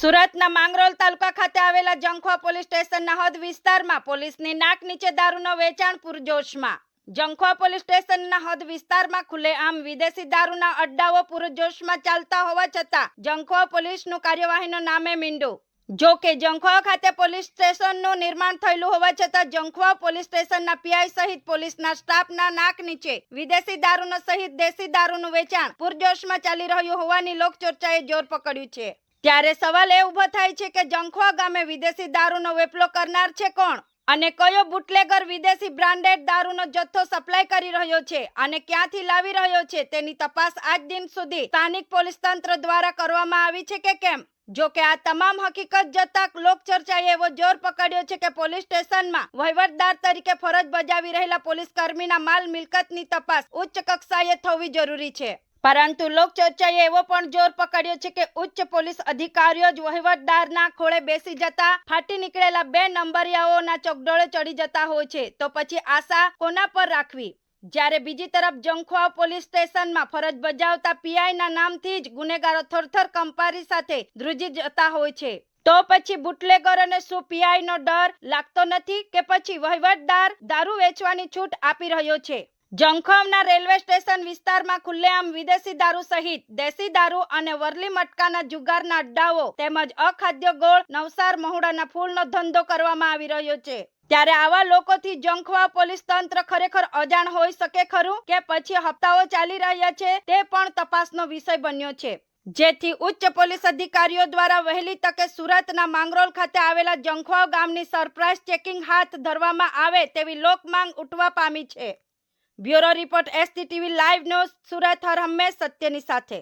સુરતના માંગરોલ તાલુકા ખાતે આવેલા જંખવા પોલીસ સ્ટેશનના હદ વિસ્તારમાં પોલીસની નાક નીચે દારૂનો વેચાણ પૂરજોશમાં. જંખવા પોલીસ સ્ટેશનના હદ વિસ્તારમાં ખુલ્લેઆમ વિદેશી દારૂના અડ્ડાઓ પૂરજોશમાં ચાલતા હોવા છતાં જંખવા પોલીસનું કાર્યવાહીનું નામે મીંડું. જો કે જંખવા ખાતે પોલીસ સ્ટેશનનું નિર્માણ થયેલું હોવા છતાં જંખવા પોલીસ સ્ટેશનના પીઆઈ સહિત પોલીસના સ્ટાફના નાક નીચે વિદેશી દારૂનો સહિત દેશી દારૂનું વેચાણ પૂરજોશમાં ચાલી રહ્યું હોવાની લોકચર્ચાએ જોર પકડ્યું છે. ત્યારે સવાલ એ ઊભો થાય છે કે જંખવા ગામે વિદેશી દારૂનો વેપલો કરનાર છે કોણ? અને કયો બુટલેગર વિદેશી બ્રાન્ડેડ દારૂનો જથ્થો સપ્લાય કરી રહ્યો છે અને ક્યાંથી લાવી રહ્યો છે તેની તપાસ આજ દિન સુધી સ્થાનિક પોલીસ તંત્ર દ્વારા કરવામાં આવી છે કે કેમ? જો કે આ તમામ હકીકત જતા લોકચર્ચાએ એવો જોર પકડ્યો છે કે પોલીસ સ્ટેશનમાં વહીવટદાર તરીકે ફરજ બજાવી રહેલા પોલીસ કર્મીના માલ મિલકતની તપાસ ઉચ્ચ કક્ષાએ થવી જરૂરી છે. પરંતુ લોકચર્ચાએ એવો પણ જોર પકડ્યો છે કે ઉચ્ચ પોલીસ અધિકારીઓ જ વહીવટદારના ખોળે બેસી જતા ફાટી નીકળેલા બે નંબરિયાઓના ચોકડોળે ચડી જતા હોય છે. તો પછી આશા કોના પર રાખવી? જ્યારે બીજી તરફ જંખવા પોલીસ સ્ટેશનમાં ફરજ બજાવતા પીઆઈના નામથી જ ગુનેગારો થરથર કંપારી સાથે ધ્રુજી જતા હોય છે. તો પછી બુટલેગરોને શું પીઆઈ નો ડર લાગતો નથી કે પછી વહીવટદાર દારૂ વેચવાની છૂટ આપી રહ્યો છે? જંખમના રેલવે સ્ટેશન વિસ્તારમાં ખુલ્લેઆમ વિદેશી દારૂ સહિત દેશી દારૂ અને વરલી મટકાના જુગારના અડ્ડાઓ તેમજ અખાદ્ય ગોળ, નવસાર, મહુડાના ફૂલનો ધંધો કરવામાં આવી રહ્યો છે. ત્યારે આવા લોકોથી જંખવા પોલીસ તંત્ર ખરેખર અજાણ હોઈ શકે ખરું કે પછી હપ્તાઓ ચાલી રહ્યા છે તે પણ તપાસનો વિષય બન્યો છે. જેથી ઉચ્ચ પોલીસ અધિકારીઓ દ્વારા વહેલી તકે સુરતના માંગરોલ ખાતે આવેલા જંખવાવ ગામની સરપ્રાઇઝ ચેકિંગ હાથ ધરવામાં આવે તેવી લોકમાંગ ઉઠવા પામી છે. Bureau report ST TV live news Surat હર હંમેશ સત્યની સાથે.